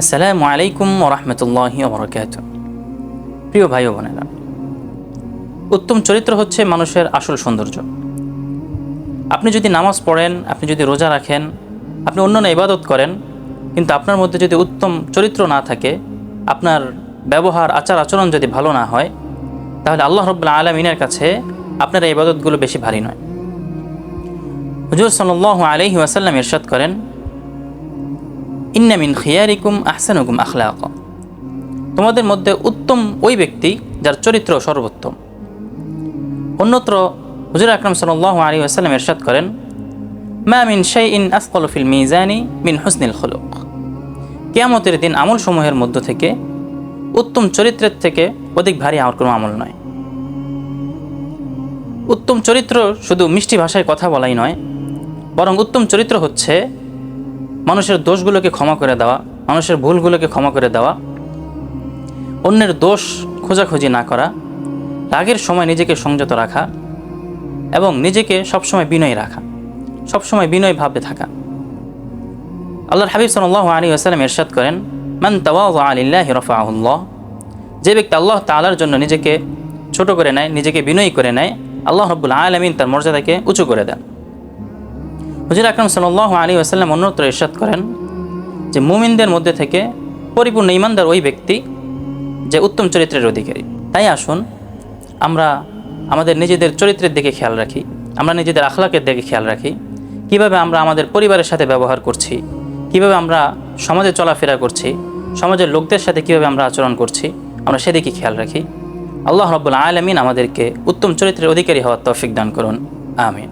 আসসালামু আলাইকুম ওরহমতুল্লাহি ওবরকাত প্রিয় ভাই ও বোনেরা, উত্তম চরিত্র হচ্ছে মানুষের আসল সৌন্দর্য। আপনি যদি নামাজ পড়েন, আপনি যদি রোজা রাখেন, আপনি অন্যান্য ইবাদত করেন, কিন্তু আপনার মধ্যে যদি উত্তম চরিত্র না থাকে, আপনার ব্যবহার, আচার, আচরণ যদি ভালো না হয়, তাহলে আল্লাহ রব্লা আলমিনের কাছে আপনার ইবাদতগুলো বেশি ভারী নয়। হুজুর সাল্লাহ আলহি ওয়াসাল্লাম ইরশাদ করেন ইন্নামিন খিয়ারিকুম আহসানুকুম আখলাক। তোমাদের মধ্যে উত্তম ওই ব্যক্তি যার চরিত্র সর্বোত্তম। অন্যত্র হুজুর আকরম সাল্লাহ আলী আসাল্লাম এরশাদ করেন, মা মিন শাই ইন আসকল ফিল মিজানি মিন হুসনিল খলুক। কেয়ামতের দিন আমলসমূহের মধ্য থেকে উত্তম চরিত্রের থেকে অধিক ভারী আমার কোনো আমল নয়। উত্তম চরিত্র শুধু মিষ্টি ভাষায় কথা বলাই নয়, বরং উত্তম চরিত্র হচ্ছে মানুষের দোষগুলোকে ক্ষমা করে দেওয়া, মানুষের ভুলগুলোকে ক্ষমা করে দেওয়া, অন্যের দোষ খোঁজাখুঁজি না করা, রাগের সময় নিজেকে সংযত রাখা এবং নিজেকে সবসময় বিনয় রাখা, সবসময় বিনয় ভাবে থাকা। আল্লাহর হাবিব সাল্লাহ আলী আসালাম এরশাদ করেন, মান তাওয়া আলিল্লাহ রফাউল্লাহ যে ব্যক্তি আল্লাহ তালার জন্য নিজেকে ছোট করে নেয়, নিজেকে বিনয়ী করে নেয়, আল্লাহ রব্বুল আলমিন তার মর্যাদাকে উঁচু করে দেন। হুজুর আকরম সাল্লাহ আলী আসাল্লাম অন্যত্র ইরশাদ করেন যে মুমিনদের মধ্যে থেকে পরিপূর্ণ ইমানদার ওই ব্যক্তি যে উত্তম চরিত্রের অধিকারী। তাই আসুন আমরা আমাদের নিজেদের চরিত্রের দিকে খেয়াল রাখি, আমরা নিজেদের আখলাকের দিকে খেয়াল রাখি, কীভাবে আমরা আমাদের পরিবারের সাথে ব্যবহার করছি, কীভাবে আমরা সমাজে চলাফেরা করছি, সমাজের লোকদের সাথে কীভাবে আমরা আচরণ করছি, আমরা সেদিকে খেয়াল রাখি। আল্লাহ রব্বুল আলমিন আমাদেরকে উত্তম চরিত্রের অধিকারী হওয়ার তৌফিক দান করুন। আমিন।